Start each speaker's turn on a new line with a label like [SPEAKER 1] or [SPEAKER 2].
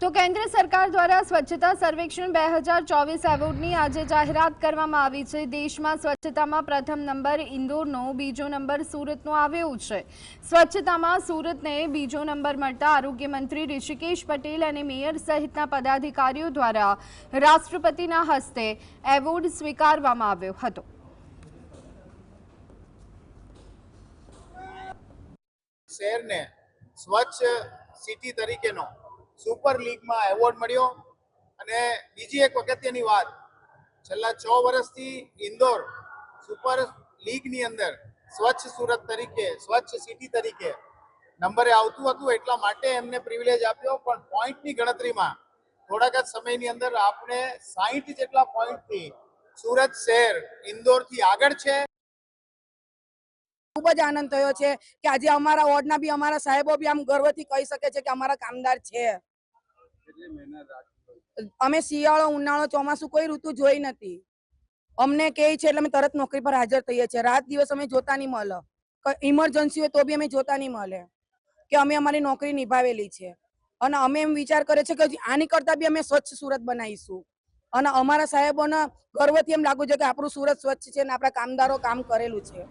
[SPEAKER 1] તો કેન્દ્ર સરકાર દ્વારા સ્વચ્છતા સર્વેક્ષણ બે હજાર ચોવીસ એવોર્ડની આજે જાહેરાત કરવામાં આવી છે. દેશમાં સ્વચ્છતામાં પ્રથમ નંબર ઇન્દોરનો, બીજો નંબર સુરતનો આવ્યો છે. સ્વચ્છતામાં સુરતને બીજો નંબર મળતા આરોગ્ય મંત્રી ઋષિકેશ પટેલ અને મેયર સહિતના પદાધિકારીઓ દ્વારા રાષ્ટ્રપતિના હસ્તે એવોર્ડ સ્વીકારવામાં આવ્યો હતો.
[SPEAKER 2] શહેરને સ્વચ્છ સિટી તરીકેનો સુપર લીગમાં એવોર્ડ મળ્યો. અને બીજી એક અગત્યની વાત, છેલ્લા છ વર્ષથી ઇન્દોર સુપર લીગની અંદર સ્વચ્છ સુરત તરીકે, સ્વચ્છ સિટી તરીકે નંબરે આવતું હતું, એટલા માટે એમને પ્રિવિલેજ આપ્યો. પણ પોઈન્ટની ગણતરીમાં થોડાક જ સમયની અંદર આપણે સાહીઠ જેટલા પોઈન્ટથી સુરત શહેર ઇન્દોરથી આગળ છે.
[SPEAKER 3] ખૂબ જ આનંદ થયો છે કે આજે અમારા વોર્ડના બી અમારા સાહેબો બી આમ ગર્વથી કહી શકે છે કે અમારા કામદાર છે. અમે શિયાળો, ઉનાળો ચોમાસું કોઈ ઋતુ જોઈ નથી. અમને કહે છે એટલે અમે તરત નોકરી પર હાજર થઈએ છીએ. રાત દિવસ અમે જોતા નહીં મળે. ઇમરજન્સી હોય તો બી અમે જોતા નહીં મળે કે અમે અમારી નોકરી નિભાવેલી છે. અને અમે એમ વિચાર કરે છે કે આની કરતા બી અમે સ્વચ્છ સુરત બનાવીશું. અને અમારા સાહેબોને ગર્વથી એમ લાગુ છે કે આપણું સુરત સ્વચ્છ છે અને આપણા કામદારો કામ કરેલું છે.